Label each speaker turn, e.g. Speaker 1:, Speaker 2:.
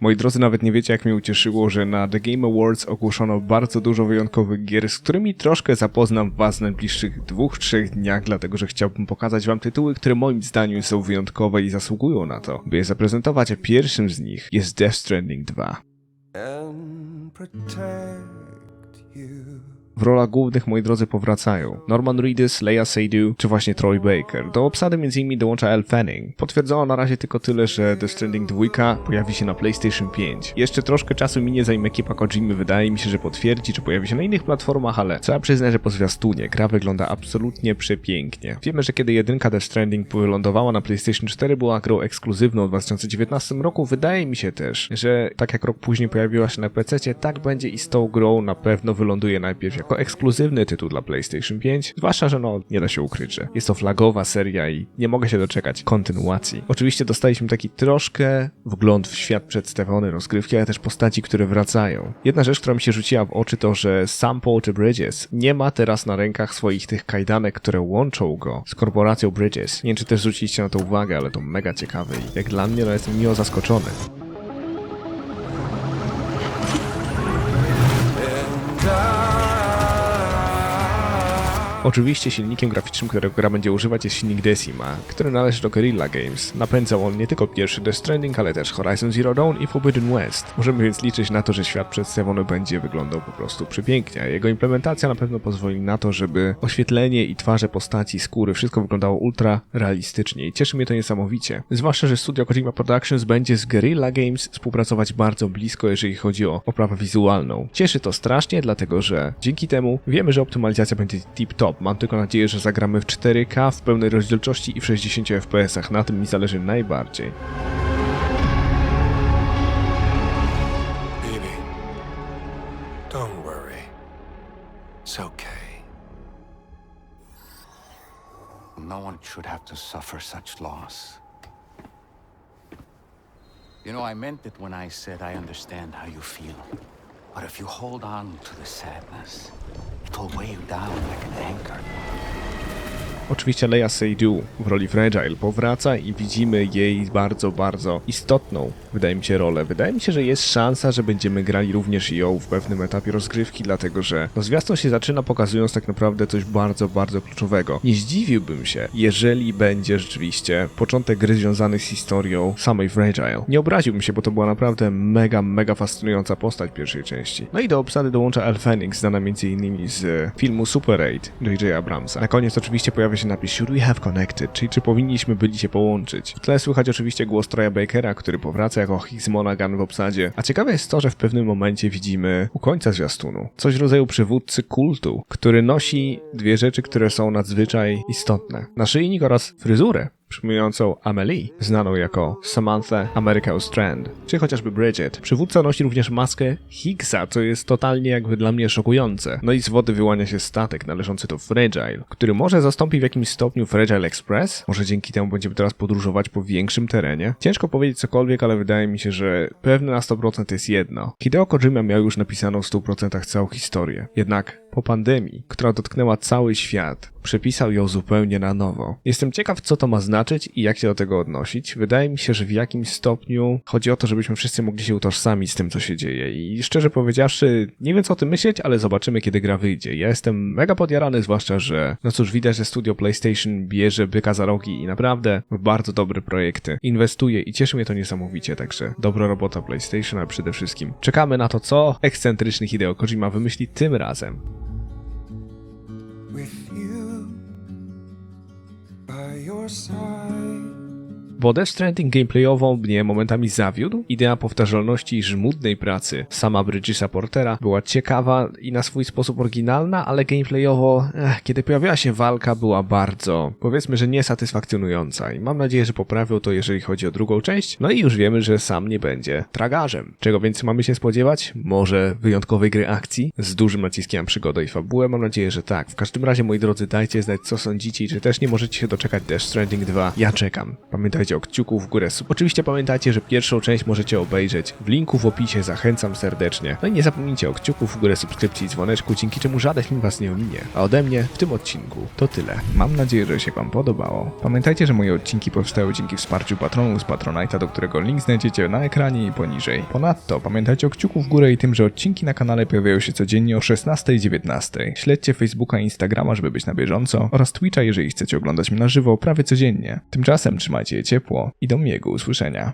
Speaker 1: Moi drodzy, nawet nie wiecie, jak mnie ucieszyło, że na The Game Awards ogłoszono bardzo dużo wyjątkowych gier, z którymi troszkę zapoznam was w najbliższych dwóch, trzech dniach, dlatego że chciałbym pokazać wam tytuły, które moim zdaniem są wyjątkowe i zasługują na to, by je zaprezentować, a pierwszym z nich jest Death Stranding 2.
Speaker 2: and protect you.
Speaker 1: W rolach głównych, moi drodzy, powracają Norman Reedus, Leia Seydoux czy właśnie Troy Baker. Do obsady m.in. dołącza Elle Fanning. Potwierdzono na razie tylko tyle, że The Stranding 2 pojawi się na PlayStation 5. Jeszcze troszkę czasu minie zanim ekipa Kojimy wydaje mi się, że potwierdzi, czy pojawi się na innych platformach, ale trzeba przyznać, że po zwiastunie gra wygląda absolutnie przepięknie. Wiemy, że kiedy jedynka The Stranding wylądowała na PlayStation 4 była grą ekskluzywną w 2019 roku. Wydaje mi się też, że tak jak rok później pojawiła się na PC, tak będzie i z tą grą na pewno wyląduje najpierw jako ekskluzywny tytuł dla PlayStation 5, zwłaszcza, że no nie da się ukryć, że jest to flagowa seria i nie mogę się doczekać kontynuacji. Oczywiście dostaliśmy taki troszkę wgląd w świat przedstawiony rozgrywki, ale też postaci, które wracają. Jedna rzecz, która mi się rzuciła w oczy to, że sam T. Bridges nie ma teraz na rękach swoich tych kajdanek, które łączą go z korporacją Bridges. Nie wiem, czy też zwróciliście na to uwagę, ale to mega ciekawe i jak dla mnie no jestem miło zaskoczony. Oczywiście silnikiem graficznym, którego gra będzie używać jest silnik Decima, który należy do Guerrilla Games. Napędzał on nie tylko pierwszy Death Stranding, ale też Horizon Zero Dawn i Forbidden West. Możemy więc liczyć na to, że świat przedstawiony będzie wyglądał po prostu przepięknie, jego implementacja na pewno pozwoli na to, żeby oświetlenie i twarze postaci, skóry, wszystko wyglądało ultra realistycznie i cieszy mnie to niesamowicie. Zwłaszcza, że studio Kojima Productions będzie z Guerrilla Games współpracować bardzo blisko, jeżeli chodzi o oprawę wizualną. Cieszy to strasznie, dlatego że dzięki temu wiemy, że optymalizacja będzie tip-top. Mam tylko nadzieję, że zagramy w 4K w pełnej rozdzielczości i w 60 FPS. Na tym mi zależy najbardziej.
Speaker 3: No one should have to suffer such loss. You know, I meant it when I said I understand how you feel. But if you hold on to the sadness, it'll weigh you down like an anchor.
Speaker 1: Oczywiście Leia Seydoux w roli Fragile powraca i widzimy jej bardzo, bardzo istotną, wydaje mi się, rolę. Wydaje mi się, że jest szansa, że będziemy grali również ją w pewnym etapie rozgrywki, dlatego że no, zwiastun się zaczyna pokazując tak naprawdę coś bardzo, bardzo kluczowego. Nie zdziwiłbym się, jeżeli będzie rzeczywiście początek gry związany z historią samej Fragile. Nie obraziłbym się, bo to była naprawdę mega, mega fascynująca postać pierwszej części. No i do obsady dołącza Elle Fanning, znana m.in. z filmu Super 8 J.J. Abramsa. Na koniec oczywiście pojawia się napis Should we have connected, czyli czy powinniśmy byli się połączyć. W tle słychać oczywiście głos Troya Bakera, który powraca jako Higgs Monaghan w obsadzie. A ciekawe jest to, że w pewnym momencie widzimy u końca zwiastunu coś w rodzaju przywódcy kultu, który nosi dwie rzeczy, które są nadzwyczaj istotne. Naszyjnik oraz fryzurę przypominającą Amelie, znaną jako Samantha America Strand, czy chociażby Bridget. Przywódca nosi również maskę Higgsa, co jest totalnie jakby dla mnie szokujące. No i z wody wyłania się statek należący do Fragile, który może zastąpi w jakimś stopniu Fragile Express. Może dzięki temu będziemy teraz podróżować po większym terenie. Ciężko powiedzieć cokolwiek, ale wydaje mi się, że pewne na 100% jest jedno. Hideo Kojima miał już napisaną w 100% całą historię. Jednak po pandemii, która dotknęła cały świat, przepisał ją zupełnie na nowo. Jestem ciekaw, co to ma znaczyć i jak się do tego odnosić. Wydaje mi się, że w jakimś stopniu chodzi o to, żebyśmy wszyscy mogli się utożsamić z tym, co się dzieje. I szczerze powiedziawszy, nie wiem co o tym myśleć, ale zobaczymy, kiedy gra wyjdzie. Ja jestem mega podjarany, zwłaszcza, że no cóż, widać, że studio PlayStation bierze byka za rogi i naprawdę bardzo dobre projekty inwestuje i cieszy mnie to niesamowicie, także dobra robota PlayStation, a przede wszystkim czekamy na to, co ekscentryczny Hideo Kojima wymyśli tym razem.
Speaker 2: Your side.
Speaker 1: Bo Death Stranding gameplayowo mnie momentami zawiódł. Idea powtarzalności i żmudnej pracy sama Bridgesa Portera była ciekawa i na swój sposób oryginalna, ale gameplayowo, eh, kiedy pojawiła się walka, była bardzo, powiedzmy, że niesatysfakcjonująca. I mam nadzieję, że poprawią to, jeżeli chodzi o drugą część. No i już wiemy, że sam nie będzie tragarzem. Czego więc mamy się spodziewać? Może wyjątkowej gry akcji z dużym naciskiem na przygodę i fabułę? Mam nadzieję, że tak. W każdym razie, moi drodzy, dajcie znać, co sądzicie i czy też nie możecie się doczekać Death Stranding 2. Ja czekam. Pamiętajcie o kciuku w górę. Oczywiście pamiętajcie, że pierwszą część możecie obejrzeć w linku w opisie, zachęcam serdecznie. No i nie zapomnijcie o kciuku w górę, subskrypcji i dzwoneczku, dzięki czemu żaden film was nie ominie. A ode mnie w tym odcinku to tyle. Mam nadzieję, że się wam podobało. Pamiętajcie, że moje odcinki powstały dzięki wsparciu patronów z Patronite'a, do którego link znajdziecie na ekranie i poniżej. Ponadto pamiętajcie o kciuku w górę i tym, że odcinki na kanale pojawiają się codziennie o 16 i 19. Śledźcie Facebooka i Instagrama, żeby być na bieżąco oraz Twitcha, jeżeli chcecie oglądać mnie na żywo prawie codziennie. Tymczasem trzymajcie je ciepło i do miłego usłyszenia.